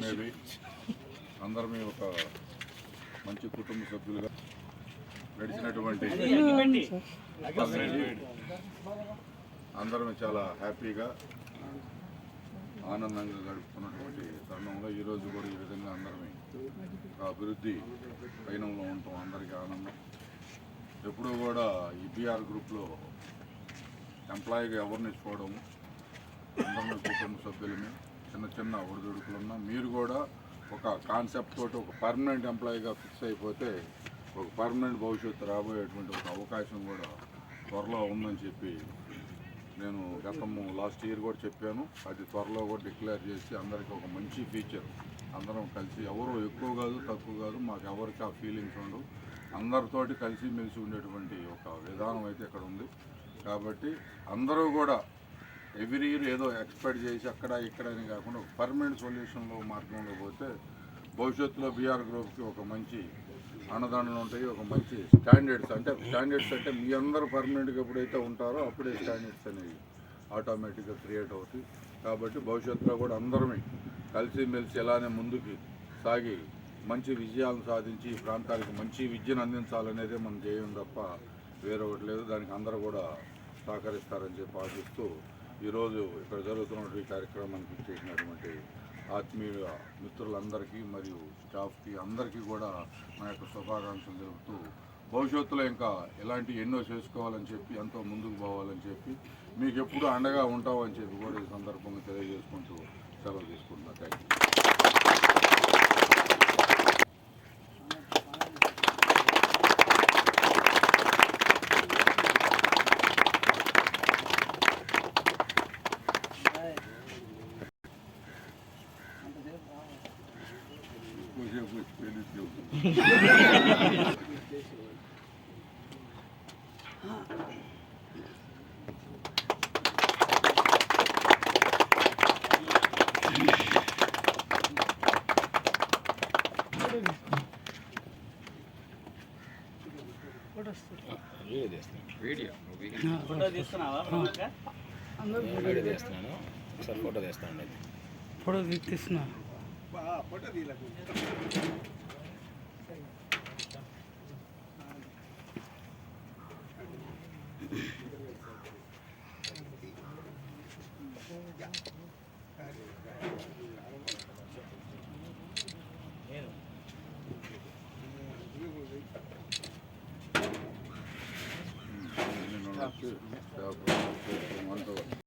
Maybe అందరం ఒక మంచి కుటుంబ సభ్యులుగా గడిచినటువంటి అందరం చాలా హ్యాపీగా ఆనందంగా గడుపుతున్నటువంటి తరుణంలో ఈరోజు కూడా ఈ విధంగా అందరం ఒక అభివృద్ధి పయనంలో ఉంటాం అందరికీ ఆనందం. ఎప్పుడూ కూడా ఈ బీఆర్ గ్రూప్లో ఎంప్లాయీగా ఎవరిని ఇచ్చుకోవడం అందరం కుటుంబ సభ్యులని చిన్న చిన్న ఒడిదుడుకులున్నా మీరు కూడా ఒక కాన్సెప్ట్ తోటి ఒక పర్మనెంట్ ఎంప్లాయీగా ఫిక్స్ అయిపోతే ఒక పర్మనెంట్ భవిష్యత్తు రాబోయేటువంటి ఒక అవకాశం కూడా త్వరలో ఉందని చెప్పి నేను గతము లాస్ట్ ఇయర్ కూడా చెప్పాను. అది త్వరలో కూడా డిక్లేర్ చేసి అందరికీ ఒక మంచి ఫీచర్ అందరం కలిసి ఎవరు ఎక్కువ కాదు తక్కువ కాదు మాకు ఎవరికి ఆ ఫీలింగ్స్ ఉండవు. అందరితోటి కలిసి మెలిసి ఉండేటువంటి ఒక విధానం అయితే ఇక్కడ ఉంది. కాబట్టి అందరూ కూడా ఎవ్రీ ఇయర్ ఏదో ఎక్స్పెక్ట్ చేసి అక్కడ ఇక్కడ అని కాకుండా పర్మనెంట్ సొల్యూషన్లో మార్గంలో పోతే భవిష్యత్తులో బీఆర్ గ్రూప్కి ఒక మంచి అన్నదానాలు ఉంటాయి ఒక మంచి స్టాండర్డ్స్ అంటే స్టాండర్డ్స్ అంటే మీ అందరూ పర్మనెంట్గా ఎప్పుడైతే ఉంటారో అప్పుడే స్టాండర్డ్స్ అనేవి ఆటోమేటిక్గా క్రియేట్ అవుతాయి. కాబట్టి భవిష్యత్తులో కూడా అందరమే కలిసిమెలిసి ఎలానే ముందుకి సాగి మంచి విజయాలను సాధించి ఈ ప్రాంతానికి మంచి విద్యను అందించాలనేదే మనం చేయం తప్ప వేరే ఒకటి లేదు. దానికి అందరూ కూడా సహకరిస్తారని చెప్పి ఆశిస్తూ ఈరోజు ఇక్కడ జరుగుతున్నటువంటి కార్యక్రమానికి చేసినటువంటి ఆత్మీయ మిత్రులందరికీ మరియు స్టాఫ్కి అందరికీ కూడా నా యొక్క శుభాకాంక్షలు తెలుపుతూ భవిష్యత్తులో ఇంకా ఇలాంటి ఎన్నో చేసుకోవాలని చెప్పి ఎంతో ముందుకు పోవాలని చెప్పి మీకు ఎప్పుడు అండగా ఉంటామని చెప్పి కూడా ఈ సందర్భంగా తెలియజేసుకుంటూ సెలవు తీసుకుంటున్నా. థ్యాంక్ యూ ఫోటో తీస్తున్నావా ప్రముఖ? వీడియో తీస్తున్నాను ఫోటో తీస్తున్నా ఫోటో తీస్తున్నా నేను వచ్చి